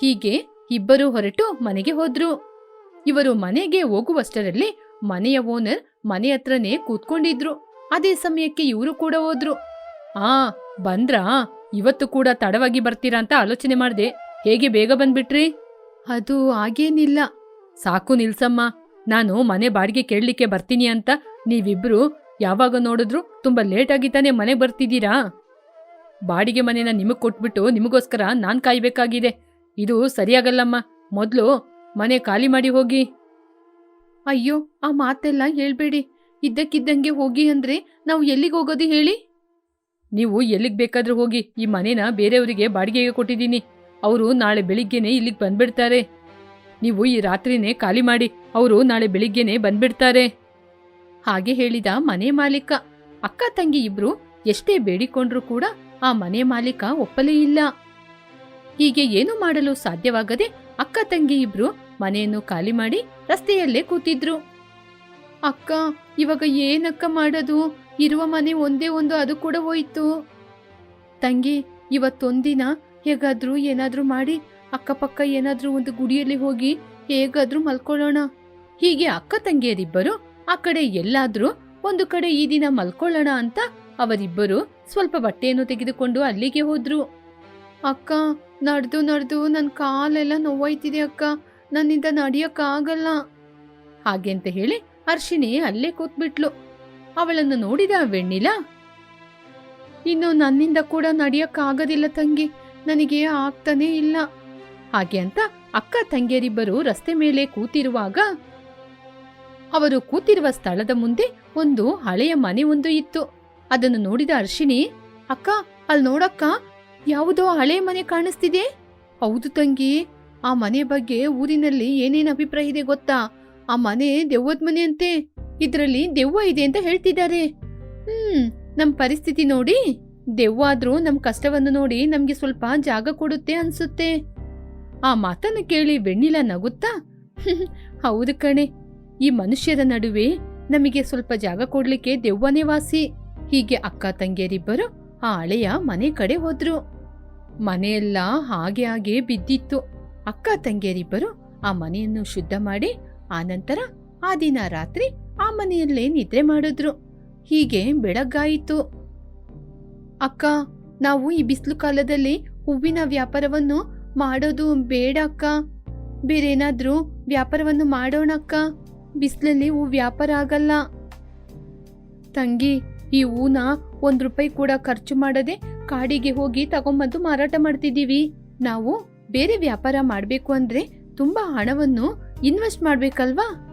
ಹೀಗೆ ಇಬ್ಬರು ಹೊರಟು ಮನೆಗೆ ಹೋದ್ರು. ಇವರು ಮನೆಗೆ ಹೋಗುವಷ್ಟರಲ್ಲಿ ಮನೆಯ ಓನರ್ ಮನೆ ಹತ್ರನೇ ಕೂತ್ಕೊಂಡಿದ್ರು. ಅದೇ ಸಮಯಕ್ಕೆ ಇವರು ಕೂಡ ಹೋದ್ರು. ಆ, ಬಂದ್ರಾ? ಇವತ್ತು ಕೂಡ ತಡವಾಗಿ ಬರ್ತೀರಾ ಅಂತ ಆಲೋಚನೆ ಮಾಡಿದೆ. ಹೇಗೆ ಬೇಗ ಬಂದ್ಬಿಟ್ರಿ? ಅದು ಹಾಗೇನಿಲ್ಲ. ಸಾಕು ನಿಲ್ಸಮ್ಮ. ನಾನು ಮನೆ ಬಾಡಿಗೆ ಕೇಳಲಿಕ್ಕೆ ಬರ್ತೀನಿ ಅಂತ ನೀವಿಬ್ರು ಯಾವಾಗ ನೋಡಿದ್ರು ತುಂಬಾ ಲೇಟಾಗಿ ತಾನೇ ಮನೆ ಬರ್ತಿದ್ದೀರಾ? ಬಾಡಿಗೆ ಮನೆನ ನಿಮಗ್ ಕೊಟ್ಬಿಟ್ಟು ನಿಮಗೋಸ್ಕರ ನಾನ್ ಕಾಯ್ಬೇಕಾಗಿದೆ. ಇದು ಸರಿಯಾಗಲ್ಲಮ್ಮ. ಮೊದಲು ಮನೆ ಖಾಲಿ ಮಾಡಿ ಹೋಗಿ. ಅಯ್ಯೋ, ಆ ಮಾತೆಲ್ಲ ಹೇಳ್ಬೇಡಿ. ಇದ್ದಕ್ಕಿದ್ದಂಗೆ ಹೋಗಿ ಅಂದ್ರೆ ನಾವು ಎಲ್ಲಿಗೆ ಹೋಗೋದು ಹೇಳಿ? ನೀವು ಎಲ್ಲಿಗೆ ಬೇಕಾದ್ರೂ ಹೋಗಿ, ಈ ಮನೇನ ಬೇರೆಯವರಿಗೆ ಬಾಡಿಗೆಗೆ ಕೊಟ್ಟಿದ್ದೀನಿ. ಅವರು ನಾಳೆ ಬೆಳಿಗ್ಗೆನೆ ಇಲ್ಲಿಗೆ ಬಂದ್ಬಿಡ್ತಾರೆ. ನೀವು ಈ ರಾತ್ರಿನೇ ಖಾಲಿ ಮಾಡಿ, ಅವರು ನಾಳೆ ಬೆಳಿಗ್ಗೆನೆ ಬಂದ್ಬಿಡ್ತಾರೆ. ಹಾಗೆ ಹೇಳಿದ ಮನೆ ಮಾಲೀಕ. ಅಕ್ಕ ತಂಗಿ ಇಬ್ರು ಎಷ್ಟೇ ಬೇಡಿಕೊಂಡ್ರೂ ಕೂಡ ಆ ಮನೆ ಮಾಲೀಕ ಒಪ್ಪಲೇ ಇಲ್ಲ. ಹೀಗೆ ಏನು ಮಾಡಲು ಸಾಧ್ಯವಾಗದೆ ಅಕ್ಕ ತಂಗಿ ಇಬ್ರು ಮನೆಯನ್ನು ಖಾಲಿ ಮಾಡಿ ರಸ್ತೆಯಲ್ಲೇ ಕೂತಿದ್ರು. ಅಕ್ಕ ಇವಾಗ ಏನಕ್ಕ ಮಾಡೋದು? ಇರುವ ಮನೆ ಒಂದೇ ಒಂದು, ಅದು ಕೂಡ ಹೋಯ್ತು. ತಂಗಿ, ಇವತ್ತೊಂದಿನ ಹೇಗಾದ್ರೂ ಏನಾದ್ರೂ ಮಾಡಿ, ಅಕ್ಕಪಕ್ಕ ಏನಾದ್ರೂ ಒಂದು ಗುಡಿಯಲ್ಲಿ ಹೋಗಿ ಹೇಗಾದ್ರೂ ಮಲ್ಕೊಳ್ಳೋಣ. ಹೀಗೆ ಅಕ್ಕ ತಂಗಿಯರಿಬ್ಬರು ಆ ಕಡೆ ಎಲ್ಲಾದ್ರೂ ಒಂದು ಕಡೆ ಈ ದಿನ ಮಲ್ಕೊಳ್ಳೋಣ ಅಂತ ಅವರಿಬ್ಬರು ಸ್ವಲ್ಪ ಬಟ್ಟೆಯನ್ನು ತೆಗೆದುಕೊಂಡು ಅಲ್ಲಿಗೆ ಹೋದ್ರು. ಅಕ್ಕ, ನಡೆದು ನಡೆದು ನನ್ನ ಕಾಲೆಲ್ಲ ನೋವಾಯ್ತಿದೆ ಅಕ್ಕ. ನನ್ನಿಂದ ನಡೆಯೋಕ್ಕಾಗಲ್ಲ. ಹಾಗೆ ಅಂತ ಹೇಳಿ ಹರ್ಷಿಣಿ ಅಲ್ಲೇ ಕೂತ್ಬಿಟ್ಲು. ಅವಳನ್ನು ನೋಡಿದ ವೆಣ್ಣಿಲ, ಇನ್ನು ನನ್ನಿಂದ ಕೂಡ ನಡಿಯಕ್ಕಾಗೋದಿಲ್ಲ ತಂಗಿ, ನನಗೆ ಆಗ್ತಾನೇ ಇಲ್ಲ. ಹಾಗೆ ಅಂತ ಅಕ್ಕ ತಂಗಿಯರಿಬ್ಬರು ರಸ್ತೆ ಮೇಲೆ ಕೂತಿರುವಾಗ ಅವರು ಕೂತಿರುವ ಸ್ಥಳದ ಮುಂದೆ ಒಂದು ಹಳೆಯ ಮನೆ ಒಂದು ಇತ್ತು. ಅದನ್ನು ನೋಡಿದ ಅರ್ಶಿನಿ ಅಕ್ಕ ಅಲ್ಲಿ ನೋಡಕ್ಕ, ಯಾವುದೋ ಹಳೆ ಮನೆ ಕಾಣಿಸ್ತಿದೆ? ಹೌದು ತಂಗಿ, ಆ ಮನೆ ಬಗ್ಗೆ ಊರಿನಲ್ಲಿ ಏನೇನು ಅಭಿಪ್ರಾಯ ಇದೆ ಗೊತ್ತಾ? ಆ ಮನೆ ದೆವ್ವದ ಮನೆ ಅಂತೆ. ಇದ್ರಲ್ಲಿ ದೆವ್ವ ಇದೆ ಅಂತ ಹೇಳ್ತಿದ್ದಾರೆ. ಹ್ಮ್ ನಮ್ಮ ಪರಿಸ್ಥಿತಿ ನೋಡಿ. ದೆವ್ವ ಆದ್ರೂ ನಮ್ಮ ಕಷ್ಟವನ್ನು ನೋಡಿ ನಮ್ಗೆ ಸ್ವಲ್ಪ ಜಾಗ ಕೊಡುತ್ತೆ ಅನ್ಸುತ್ತೆ. ಆ ಮಾತನ್ನು ಕೇಳಿ ಬೆಣ್ಣಿಲ ನಗುತ್ತಾ? ಹೌದು ಕಣೆ. ಈ ಮನುಷ್ಯರ ನಡುವೆ ನಮಗೆ ಸ್ವಲ್ಪ ಜಾಗ ಕೊಡ್ಲಿಕ್ಕೆ ದೆವ್ವನೇ ವಾಸಿ. ಹೀಗೆ ಅಕ್ಕ ತಂಗಿಯರಿಬ್ಬರು ಆ ಹಳೆಯ ಮನೆ ಕಡೆ ಹೋದ್ರು. ಮನೆಯೆಲ್ಲ ಹಾಗೆ ಹಾಗೆ ಬಿದ್ದಿತ್ತು. ಅಕ್ಕ ತಂಗಿಯರಿಬ್ಬರು ಆ ಮನೆಯನ್ನು ಶುದ್ಧ ಮಾಡಿ ಆನಂತರ ಆ ದಿನ ರಾತ್ರಿ ಆ ಮನೆಯಲ್ಲೇ ನಿದ್ರೆ ಮಾಡಿದ್ರು. ಹೀಗೆ ಬೆಳಗ್ಗಾಯಿತು. ಅಕ್ಕ, ನಾವು ಈ ಬಿಸಿಲು ಕಾಲದಲ್ಲಿ ಹೂವಿನ ವ್ಯಾಪಾರವನ್ನು ಮಾಡೋದು ಬೇಡ ಅಕ್ಕ. ಬೇರೇನಾದ್ರೂ ವ್ಯಾಪಾರವನ್ನು ಮಾಡೋಣ ಅಕ್ಕ. ಬಿಸಿಲಲ್ಲಿ ಹೂ ವ್ಯಾಪಾರ ಆಗಲ್ಲ. ತಂಗಿ, ಈ ಹೂನ ಒಂದು ರೂಪಾಯಿ ಕೂಡ ಖರ್ಚು ಮಾಡದೆ ಕಾಡಿಗೆ ಹೋಗಿ ತಗೊಂಬಂದು ಮಾರಾಟ ಮಾಡ್ತಿದ್ದೀವಿ. ನಾವು ಬೇರೆ ವ್ಯಾಪಾರ ಮಾಡಬೇಕು ಅಂದ್ರೆ ತುಂಬಾ ಹಣವನ್ನು ಇನ್ವೆಸ್ಟ್ ಮಾಡ್ಬೇಕಲ್ವಾ?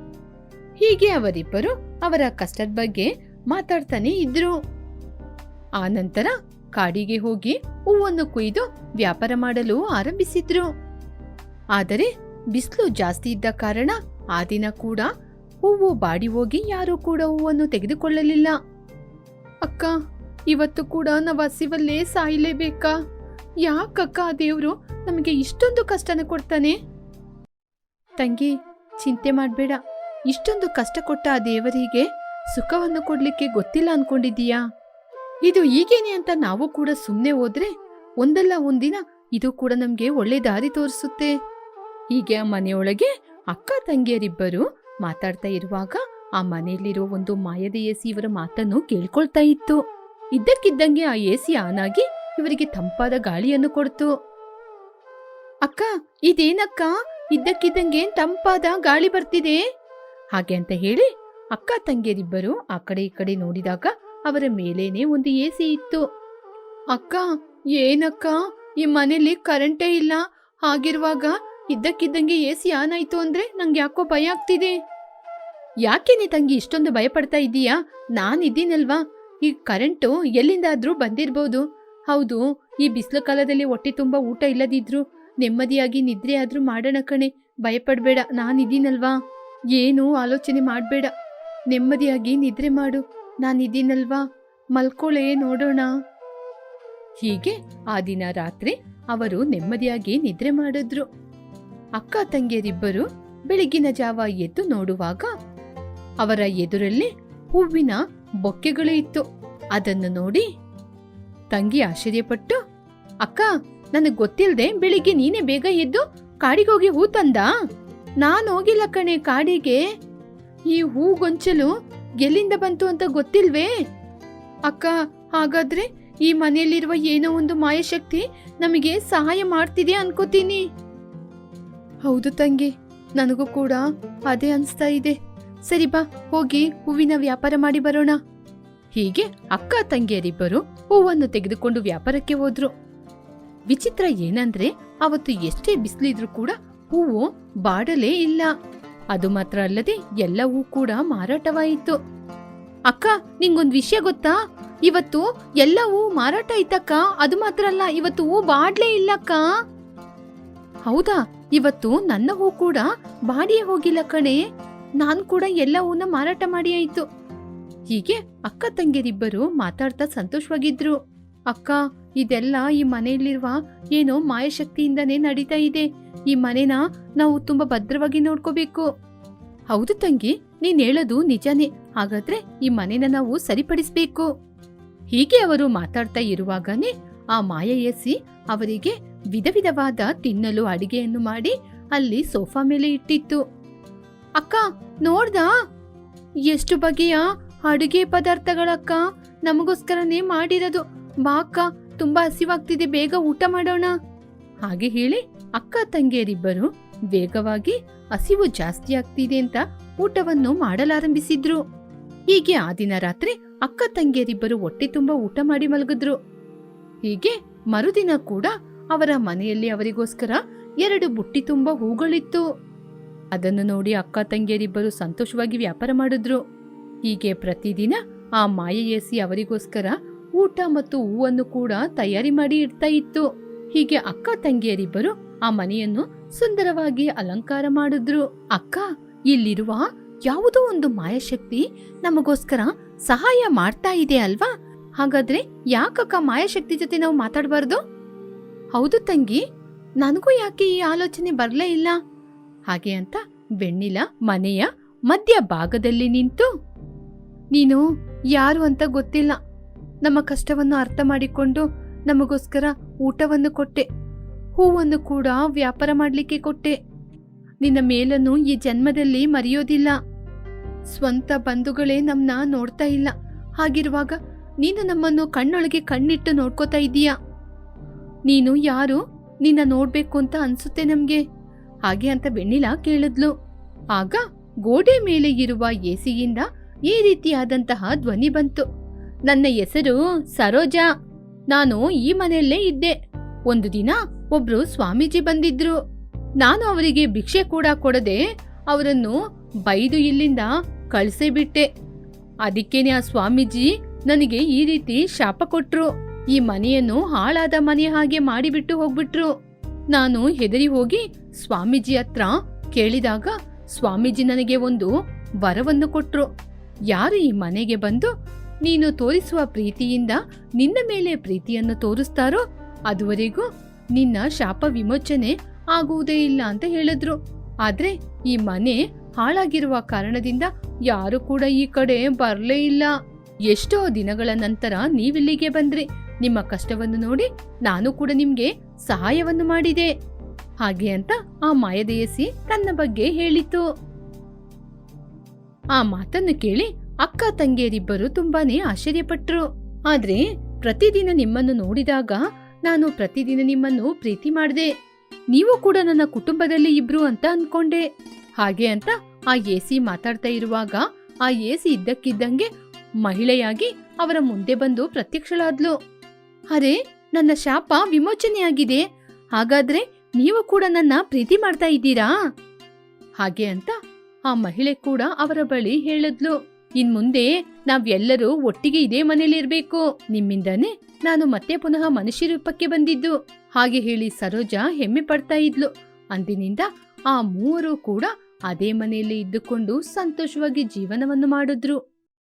ಹೀಗೆ ಅವರಿಬ್ಬರು ಅವರ ಕಷ್ಟದ ಬಗ್ಗೆ ಮಾತಾಡ್ತಾನೆ ಇದ್ರು. ಆ ನಂತರ ಕಾಡಿಗೆ ಹೋಗಿ ಹೂವನ್ನು ಕುಯ್ದು ವ್ಯಾಪಾರ ಮಾಡಲು ಆರಂಭಿಸಿದ್ರು. ಆದರೆ ಬಿಸಿಲು ಜಾಸ್ತಿ ಇದ್ದ ಕಾರಣ ಆ ದಿನ ಕೂಡ ಹೂವು ಬಾಡಿ ಹೋಗಿ ಯಾರೂ ಕೂಡ ಹೂವನ್ನು ತೆಗೆದುಕೊಳ್ಳಲಿಲ್ಲ. ಅಕ್ಕ, ಇವತ್ತು ಕೂಡ ನಾವು ಹಸಿವಲ್ಲೇ ಸಾಯಲೇಬೇಕಾ? ಯಾಕಕ್ಕ ದೇವರು ನಮಗೆ ಇಷ್ಟೊಂದು ಕಷ್ಟನ ಕೊಡ್ತಾನೆ? ತಂಗಿ, ಚಿಂತೆ ಮಾಡಬೇಡ. ಇಷ್ಟೊಂದು ಕಷ್ಟ ಕೊಟ್ಟ ಆ ದೇವರಿಗೆ ಸುಖವನ್ನು ಕೊಡ್ಲಿಕ್ಕೆ ಗೊತ್ತಿಲ್ಲ ಅನ್ಕೊಂಡಿದ್ದೀಯಾ? ಇದು ಈಗೇನೆ ಅಂತ ನಾವು ಕೂಡ ಸುಮ್ಮನೆ ಹೋದ್ರೆ ಒಂದಲ್ಲ ಒಂದಿನ ಇದು ಕೂಡ ನಮ್ಗೆ ಒಳ್ಳೆ ದಾರಿ ತೋರಿಸುತ್ತೆ. ಹೀಗೆ ಆ ಮನೆಯೊಳಗೆ ಅಕ್ಕ ತಂಗಿಯರಿಬ್ಬರು ಮಾತಾಡ್ತಾ ಇರುವಾಗ ಆ ಮನೆಯಲ್ಲಿರೋ ಒಂದು ಮಾಯದ ಎಸಿ ಇವರ ಮಾತನ್ನು ಕೇಳ್ಕೊಳ್ತಾ ಇತ್ತು. ಇದ್ದಕ್ಕಿದ್ದಂಗೆ ಆ ಎಸಿ ಆನ್ ಆಗಿ ಇವರಿಗೆ ತಂಪಾದ ಗಾಳಿಯನ್ನು ಕೊಡ್ತು. ಅಕ್ಕ, ಇದೇನಕ್ಕ? ಇದ್ದಕ್ಕಿದ್ದಂಗೆ ತಂಪಾದ ಗಾಳಿ ಬರ್ತಿದೆ. ಹಾಗೆ ಅಂತ ಹೇಳಿ ಅಕ್ಕ ತಂಗಿಯರಿಬ್ಬರು ಆ ಕಡೆ ಈ ಕಡೆ ನೋಡಿದಾಗ ಅವರ ಮೇಲೇನೆ ಒಂದು ಎ ಸಿ ಇತ್ತು. ಅಕ್ಕ, ಏನಕ್ಕ? ಈ ಮನೇಲಿ ಕರೆಂಟೇ ಇಲ್ಲ. ಹಾಗಿರುವಾಗ ಇದ್ದಕ್ಕಿದ್ದಂಗೆ ಎ ಸಿ ಆನ್ ಆಯ್ತು ಅಂದ್ರೆ ನಂಗೆ ಯಾಕೋ ಭಯ ಆಗ್ತಿದೆ. ಯಾಕೆ ನೀ ತಂಗಿ ಇಷ್ಟೊಂದು ಭಯ ಪಡ್ತಾ ಇದ್ದೀಯಾ? ನಾನ್ ಇದ್ದೀನಲ್ವಾ? ಈ ಕರೆಂಟು ಎಲ್ಲಿಂದಾದ್ರೂ ಬಂದಿರ್ಬೋದು. ಹೌದು, ಈ ಬಿಸಿಲು ಕಾಲದಲ್ಲಿ ಹೊಟ್ಟೆ ತುಂಬಾ ಊಟ ಇಲ್ಲದಿದ್ರು ನೆಮ್ಮದಿಯಾಗಿ ನಿದ್ರೆ ಆದ್ರೂ ಮಾಡೋಣ ಕಣೆ. ಭಯಪಡ್ಬೇಡ ನಾನಿದ್ದೀನಲ್ವಾ ಏನು ಆಲೋಚನೆ ಮಾಡಬೇಡ. ನೆಮ್ಮದಿಯಾಗಿ ನಿದ್ರೆ ಮಾಡು ನಾನಿದ್ದೀನಲ್ವಾ ಮಲ್ಕೊಳೆ, ನೋಡೋಣ. ಹೀಗೆ ಆ ದಿನ ರಾತ್ರಿ ಅವರು ನೆಮ್ಮದಿಯಾಗಿ ನಿದ್ರೆ ಮಾಡಿದ್ರು. ಅಕ್ಕ ತಂಗಿಯರಿಬ್ಬರು ಬೆಳಗಿನ ಜಾವ ಎದ್ದು ನೋಡುವಾಗ ಅವರ ಎದುರಲ್ಲಿ ಹೂವಿನ ಬೊಕ್ಕೆಗಳು ಇತ್ತು. ಅದನ್ನು ನೋಡಿ ತಂಗಿ ಆಶ್ಚರ್ಯಪಟ್ಟು, ಅಕ್ಕ ನನಗ್ ಗೊತ್ತಿಲ್ದೆ ಬೆಳಿಗ್ಗೆ ನೀನೇ ಬೇಗ ಎದ್ದು ಕಾಡಿಗೋಗಿ ಹೂ ತಂದ? ನಾನು ಹೋಗಿಲ್ಲ ಕಣೆ ಕಾಡಿಗೆ. ಈ ಹೂ ಗೊಂಚಲು ಎಲ್ಲಿಂದ ಬಂತು ಅಂತ ಗೊತ್ತಿಲ್ವೇ? ಅಕ್ಕ, ಹಾಗಾದ್ರೆ ಈ ಮನೆಯಲ್ಲಿರುವ ಏನೋ ಒಂದು ಮಾಯಶಕ್ತಿ ನಮಗೆ ಸಹಾಯ ಮಾಡ್ತಿದೆ ಅನ್ಕೋತೀನಿ. ಹೌದು ತಂಗಿ, ನನಗೂ ಕೂಡ ಅದೇ ಅನ್ಸ್ತಾ ಇದೆ. ಸರಿ ಬಾ, ಹೋಗಿ ಹೂವಿನ ವ್ಯಾಪಾರ ಮಾಡಿ ಬರೋಣ. ಹೀಗೆ ಅಕ್ಕ ತಂಗಿಯರಿಬ್ಬರು ಹೂವನ್ನು ತೆಗೆದುಕೊಂಡು ವ್ಯಾಪಾರಕ್ಕೆ ಹೋದ್ರು. ವಿಚಿತ್ರ ಏನಂದ್ರೆ ಅವತ್ತು ಎಷ್ಟೇ ಬಿಸಿಲಿದ್ರು ಕೂಡ ಹೂವು ಬಾಡಲೇ ಇಲ್ಲ. ಅದು ಮಾತ್ರ ಅಲ್ಲದೆ ಎಲ್ಲವೂ ಕೂಡ ಮಾರಾಟವಾಯಿತು. ಅಕ್ಕ, ನಿಂಗೊಂದ್ ವಿಷಯ ಗೊತ್ತಾ? ಇವತ್ತು ಎಲ್ಲವೂ ಮಾರಾಟ ಆಯ್ತಕ್ಕ? ಅದು ಮಾತ್ರ ಅಲ್ಲ, ಇವತ್ತು ಹೂ ಬಾಡ್ಲೇ ಇಲ್ಲಕ್ಕ. ಹೌದಾ? ಇವತ್ತು ನನ್ನ ಹೂ ಕೂಡ ಬಾಡಿಯೇ ಹೋಗಿಲ್ಲ ಕಣೆ. ನಾನ್ ಕೂಡ ಎಲ್ಲ ಹೂನ ಮಾರಾಟ ಮಾಡಿ ಆಯ್ತು. ಹೀಗೆ ಅಕ್ಕ ತಂಗಿಯರಿಬ್ಬರು ಮಾತಾಡ್ತಾ ಸಂತೋಷವಾಗಿದ್ರು. ಅಕ್ಕ, ಇದೆಲ್ಲ ಈ ಮನೆಯಲ್ಲಿರುವ ಏನೋ ಮಾಯಶಕ್ತಿಯಿಂದನೇ ನಡೀತಾ ಇದೆ. ಈ ಮನೆನ ನಾವು ತುಂಬಾ ಭದ್ರವಾಗಿ ನೋಡ್ಕೋಬೇಕು. ಹೌದು ತಂಗಿ, ನೀನ್ ಹೇಳೋದು ನಿಜಾನೇ. ಹಾಗಾದ್ರೆ ಈ ಮನೆನ ನಾವು ಸರಿಪಡಿಸ್ಬೇಕು. ಹೀಗೆ ಅವರು ಮಾತಾಡ್ತಾ ಇರುವಾಗನೇ ಆ ಮಾಯ ಎಸಿ ಅವರಿಗೆ ವಿಧ ವಿಧವಾದ ತಿನ್ನಲು ಅಡಿಗೆಯನ್ನು ಮಾಡಿ ಅಲ್ಲಿ ಸೋಫಾ ಮೇಲೆ ಇಟ್ಟಿತ್ತು. ಅಕ್ಕ, ನೋಡ್ದ? ಎಷ್ಟು ಬಗೆಯ ಅಡುಗೆ ಪದಾರ್ಥಗಳಕ್ಕ? ನಮಗೋಸ್ಕರನೇ ಮಾಡಿರೋದು. ಬಾ ಅಕ್ಕ, ತುಂಬಾ ಹಸಿವಾಗ್ತಿದೆ, ಬೇಗ ಊಟ ಮಾಡೋಣ. ಹಾಗೆ ಹೇಳಿ ಅಕ್ಕ ತಂಗಿಯರಿಬ್ಬರು ವೇಗವಾಗಿ ಹಸಿವು ಜಾಸ್ತಿ ಆಗ್ತಿದೆ ಅಂತ ಊಟವನ್ನು ಮಾಡಲಾರಂಭಿಸಿದ್ರು. ಹೀಗೆ ಆ ದಿನ ರಾತ್ರಿ ಅಕ್ಕ ತಂಗಿಯರಿಬ್ಬರು ಹೊಟ್ಟೆ ತುಂಬಾ ಊಟ ಮಾಡಿ ಮಲಗಿದ್ರು. ಹೀಗೆ ಮರುದಿನ ಕೂಡ ಅವರ ಮನೆಯಲ್ಲಿ ಅವರಿಗೋಸ್ಕರ ಎರಡು ಬುಟ್ಟಿ ತುಂಬಾ ಹೂಗಳಿತ್ತು. ಅದನ್ನು ನೋಡಿ ಅಕ್ಕ ತಂಗಿಯರಿಬ್ಬರು ಸಂತೋಷವಾಗಿ ವ್ಯಾಪಾರ ಮಾಡಿದ್ರು. ಹೀಗೆ ಪ್ರತಿದಿನ ಆ ಮಾಯೆಯೇಸಿ ಅವರಿಗೋಸ್ಕರ ಊಟ ಮತ್ತು ಹೂವನ್ನು ಕೂಡ ತಯಾರಿ ಮಾಡಿ ಇಡ್ತಾ ಇತ್ತು. ಹೀಗೆ ಅಕ್ಕ ತಂಗಿಯರಿಬ್ಬರು ಆ ಮನೆಯನ್ನು ಸುಂದರವಾಗಿ ಅಲಂಕಾರ ಮಾಡಿದ್ರು. ಅಕ್ಕ, ಇಲ್ಲಿರುವ ಯಾವುದೋ ಒಂದು ಮಾಯಶಕ್ತಿ ನಮಗೋಸ್ಕರ ಸಹಾಯ ಮಾಡ್ತಾ ಇದೆ ಅಲ್ವಾ? ಹಾಗಾದ್ರೆ ಯಾಕಕ್ಕ ಮಾಯಶಕ್ತಿ ಜೊತೆ ನಾವು ಮಾತಾಡಬಾರ್ದು? ಹೌದು ತಂಗಿ, ನನಗೂ ಯಾಕೆ ಈ ಆಲೋಚನೆ ಬರಲೇ ಇಲ್ಲ? ಹಾಗೆ ಅಂತ ಬೆಣ್ಣಿಲ ಮನೆಯ ಮಧ್ಯ ಭಾಗದಲ್ಲಿ ನಿಂತು, ನೀನು ಯಾರು ಅಂತ ಗೊತ್ತಿಲ್ಲ. ನಮ್ಮ ಕಷ್ಟವನ್ನು ಅರ್ಥ ಮಾಡಿಕೊಂಡು ನಮಗೋಸ್ಕರ ಊಟವನ್ನು ಕೊಟ್ಟೆ. ಹೂವನ್ನು ಕೂಡ ವ್ಯಾಪಾರ ಮಾಡಲಿಕ್ಕೆ ಕೊಟ್ಟೆ. ನಿನ್ನ ಮೇಲನ್ನು ಈ ಜನ್ಮದಲ್ಲಿ ಮರೆಯೋದಿಲ್ಲ. ಸ್ವಂತ ಬಂಧುಗಳೇ ನಮ್ಮನ್ನ ನೋಡ್ತಾ ಇಲ್ಲ. ಹಾಗಿರುವಾಗ ನೀನು ನಮ್ಮನ್ನು ಕಣ್ಣೊಳಗೆ ಕಣ್ಣಿಟ್ಟು ನೋಡ್ಕೋತಾ ಇದ್ದೀಯಾ? ನೀನು ಯಾರು? ನಿನ್ನ ನೋಡ್ಬೇಕು ಅಂತ ಅನ್ಸುತ್ತೆ ನಮ್ಗೆ. ಹಾಗೆ ಅಂತ ಬೆಣ್ಣಿಲ ಕೇಳಿದ್ಲು. ಆಗ ಗೋಡೆ ಮೇಲೆ ಇರುವ ಎಸಿಯಿಂದ ಈ ರೀತಿಯಾದಂತಹ ಧ್ವನಿ ಬಂತು. ನನ್ನ ಹೆಸರು ಸರೋಜಾ. ನಾನು ಈ ಮನೆಯಲ್ಲೇ ಇದ್ದೆ. ಒಂದು ದಿನ ಒಬ್ರು ಸ್ವಾಮೀಜಿ ಬಂದಿದ್ರು. ನಾನು ಅವರಿಗೆ ಭಿಕ್ಷೆ ಕೂಡ ಕೊಡದೆ ಅವರನ್ನು ಬೈದು ಇಲ್ಲಿಂದ ಕಳಿಸೇ ಬಿಟ್ಟೆ. ಅದಕ್ಕೇನೆ ಆ ಸ್ವಾಮೀಜಿ ನನಗೆ ಈ ರೀತಿ ಶಾಪ ಕೊಟ್ರು. ಈ ಮನೆಯನ್ನು ಹಾಳಾದ ಮನೆ ಹಾಗೆ ಮಾಡಿಬಿಟ್ಟು ಹೋಗ್ಬಿಟ್ರು. ನಾನು ಹೆದರಿ ಹೋಗಿ ಸ್ವಾಮೀಜಿ ಹತ್ರ ಕೇಳಿದಾಗ ಸ್ವಾಮೀಜಿ ನನಗೆ ಒಂದು ವರವನ್ನು ಕೊಟ್ರು. ಯಾರು ಈ ಮನೆಗೆ ಬಂದು ನೀನು ತೋರಿಸುವ ಪ್ರೀತಿಯಿಂದ ನಿನ್ನ ಮೇಲೆ ಪ್ರೀತಿಯನ್ನು ತೋರಿಸ್ತಾರೋ ಅದುವರೆಗೂ ನಿನ್ನ ಶಾಪ ವಿಮೋಚನೆ ಆಗುವುದೇ ಇಲ್ಲ ಅಂತ ಹೇಳಿದ್ರು. ಆದ್ರೆ ಈ ಮನೆ ಹಾಳಾಗಿರುವ ಕಾರಣದಿಂದ ಯಾರು ಕೂಡ ಈ ಕಡೆ ಬರಲೇ ಇಲ್ಲ. ಎಷ್ಟೋ ದಿನಗಳ ನಂತರ ನೀವಿಲ್ಲಿಗೆ ಬಂದ್ರಿ. ನಿಮ್ಮ ಕಷ್ಟವನ್ನು ನೋಡಿ ನಾನು ಕೂಡ ನಿಮ್ಗೆ ಸಹಾಯವನ್ನು ಮಾಡಿದೆ. ಹಾಗೆ ಅಂತ ಆ ಮಾಯದೇಯಸಿ ತನ್ನ ಬಗ್ಗೆ ಹೇಳಿತು. ಆ ಮಾತನ್ನು ಕೇಳಿ ಅಕ್ಕ ತಂಗಿಯರಿಬ್ಬರು ತುಂಬಾನೇ ಆಶ್ಚರ್ಯಪಟ್ರು. ಆದ್ರೆ ಪ್ರತಿದಿನ ನಿಮ್ಮನ್ನು ನೋಡಿದಾಗ ನಾನು ಪ್ರತಿದಿನ ನಿಮ್ಮನ್ನು ಪ್ರೀತಿ ಮಾಡಿದೆ. ನೀವು ಕೂಡ ನನ್ನ ಕುಟುಂಬದಲ್ಲಿ ಇಬ್ರು ಅಂತ ಅನ್ಕೊಂಡೆ. ಹಾಗೆ ಅಂತ ಆ ಎಸಿ ಮಾತಾಡ್ತಾ ಇರುವಾಗ ಆ ಎಸಿ ಇದ್ದಕ್ಕಿದ್ದಂಗೆ ಮಹಿಳೆಯಾಗಿ ಅವರ ಮುಂದೆ ಬಂದು ಪ್ರತ್ಯಕ್ಷಳಾದ್ಲು. ಅರೆ, ನನ್ನ ಶಾಪ ವಿಮೋಚನೆಯಾಗಿದೆ. ಹಾಗಾದ್ರೆ ನೀವು ಕೂಡ ನನ್ನ ಪ್ರೀತಿ ಮಾಡ್ತಾ ಇದ್ದೀರಾ? ಹಾಗೆ ಅಂತ ಆ ಮಹಿಳೆ ಕೂಡ ಅವರ ಬಳಿ ಹೇಳಿದ್ಲು. ಇನ್ ಮುಂದೆ ನಾವೆಲ್ಲರೂ ಒಟ್ಟಿಗೆ ಇದೇ ಮನೇಲಿ ಇರ್ಬೇಕು ನಿಮ್ಮಿಂದಾನೆ ನಾನು ಮತ್ತೆ ಪುನಃ ಮನುಷ್ಯ ರೂಪಕ್ಕೆ ಬಂದಿದ್ದು. ಹಾಗೆ ಹೇಳಿ ಸರೋಜಾ ಹೆಮ್ಮೆ ಪಡ್ತಾ ಇದ್ಲು. ಅಂದಿನಿಂದ ಆ ಮೂವರು ಕೂಡ ಅದೇ ಮನೆಯಲ್ಲಿ ಇದ್ದುಕೊಂಡು ಸಂತೋಷವಾಗಿ ಜೀವನವನ್ನು ಮಾಡಿದ್ರು.